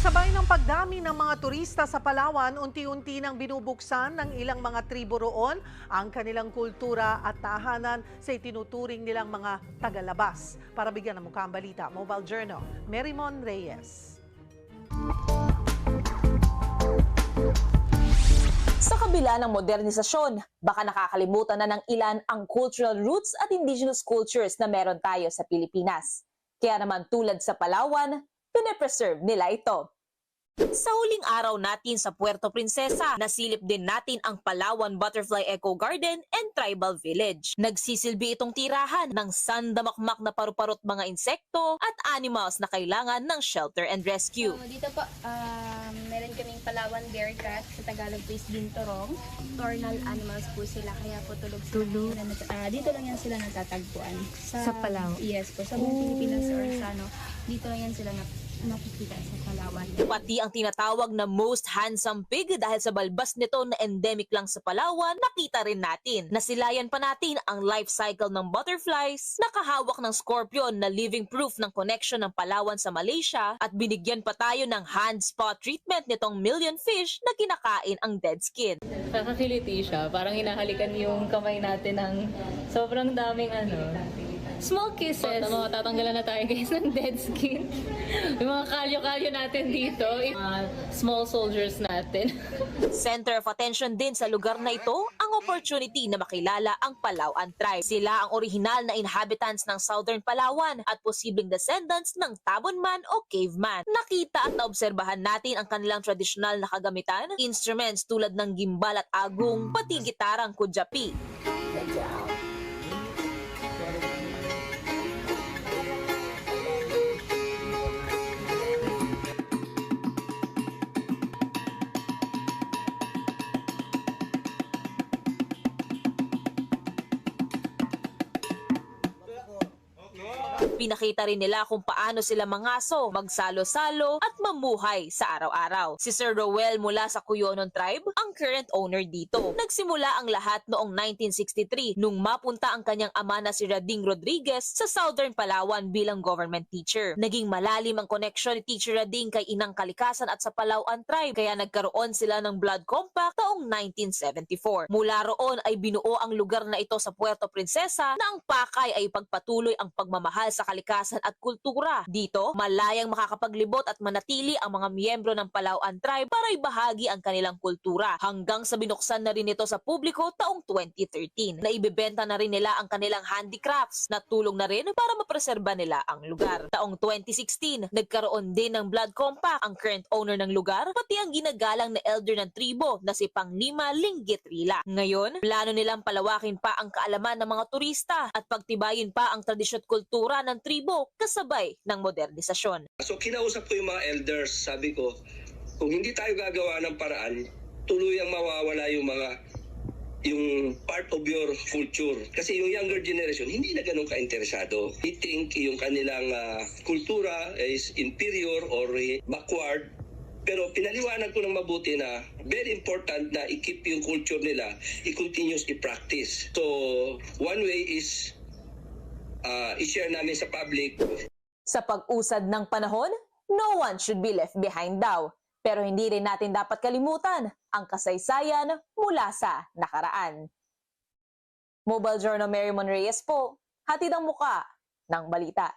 Kasabay ng pagdami ng mga turista sa Palawan, unti-unti nang binubuksan ng ilang mga tribo roon ang kanilang kultura at tahanan sa itinuturing nilang mga tagalabas. Para bigyan ng mukha ang balita, Mobile Journal, Merimon Reyes. Sa kabila ng modernisasyon, baka nakakalimutan na ng ilan ang cultural roots at indigenous cultures na meron tayo sa Pilipinas. Kaya naman tulad sa Palawan, pine-preserve nila ito. Sa huling araw natin sa Puerto Princesa, nasilip din natin ang Palawan Butterfly Eco Garden and Tribal Village. Nagsisilbi itong tirahan ng sandamakmak na paru-parot mga insekto at animals na kailangan ng shelter and rescue. So, dito po, um, Palawan Bearcat, sa Tagalog po is Binturong. Nocturnal animals po sila, kaya po tulog sila. Tulog? Sila nat- ah, dito lang yan sila natatagpuan. Sa Palawan? Yes po, sa buong Pilipinas or sa ano, dito lang yan sila nap- nakikita sa Palawan. Pati ang tinatawag na most handsome pig dahil sa balbas nito na endemic lang sa Palawan, nakita rin natin. Nasilayan pa natin ang life cycle ng butterflies, nakahawak ng scorpion na living proof ng connection ng Palawan sa Malaysia at binigyan pa tayo ng hand spot treatment nitong million fish na kinakain ang dead skin. Nakakiliti siya. Parang hinahalikan yung kamay natin ng sobrang daming ano. Small kisses. Tama, tatanggalan na tayo guys ng dead skin. yung mga kalyo-kalyo natin dito. Yung mga small soldiers natin. Center of attention din sa lugar na ito ang opportunity na makilala ang Palauan tribe. Sila ang original na inhabitants ng Southern Palawan at posibleng descendants ng Tabonman o Caveman. Nakita at naobserbahan natin ang kanilang tradisyonal na kagamitan, instruments tulad ng gimbal at agong, pati gitarang kudyapi. Pinakita rin nila kung paano sila mangaso, magsalo-salo at mamuhay sa araw-araw. Si Sir Rowell mula sa Cuyonon Tribe, ang current owner dito. Nagsimula ang lahat noong 1963 nung mapunta ang kanyang ama na si Rading Rodriguez sa Southern Palawan bilang government teacher. Naging malalim ang connection ni Teacher Rading kay Inang Kalikasan at sa Palauan Tribe kaya nagkaroon sila ng blood compact taong 1974. Mula roon ay binuo ang lugar na ito sa Puerto Princesa na ang pakay ay pagpatuloy ang pagmamahal sa kalikasan at kultura. Dito, malayang makakapaglibot at manatili ang mga miyembro ng Palauan Tribe para ibahagi ang kanilang kultura hanggang sa binuksan na rin ito sa publiko taong 2013. Naibebenta na rin nila ang kanilang handicrafts na tulong na rin para mapreserba nila ang lugar. Taong 2016, nagkaroon din ng blood compact ang current owner ng lugar pati ang ginagalang na elder ng tribo na si Panglima Linggit Rila. Ngayon, plano nilang palawakin pa ang kaalaman ng mga turista at pagtibayin pa ang tradisyon at kultura ng tribo kasabay ng modernisasyon. So kinausap ko yung mga elders, sabi ko, kung hindi tayo gagawa ng paraan, tuluyang mawawala yung mga yung part of your culture. Kasi yung younger generation, hindi na ganun ka-interesado. They think yung kanilang ah, kultura is inferior or backward. Pero pinaliwanag ko ng mabuti na very important na i-keep yung culture nila, i-continuous i-practice. So, one way is ah, i-share namin sa public Sa pag-usad ng panahon, no one should be left behind daw. Pero hindi rin natin dapat kalimutan ang kasaysayan mula sa nakaraan. Mobile Journal Mary Reyes po, hatid ang muka ng balita.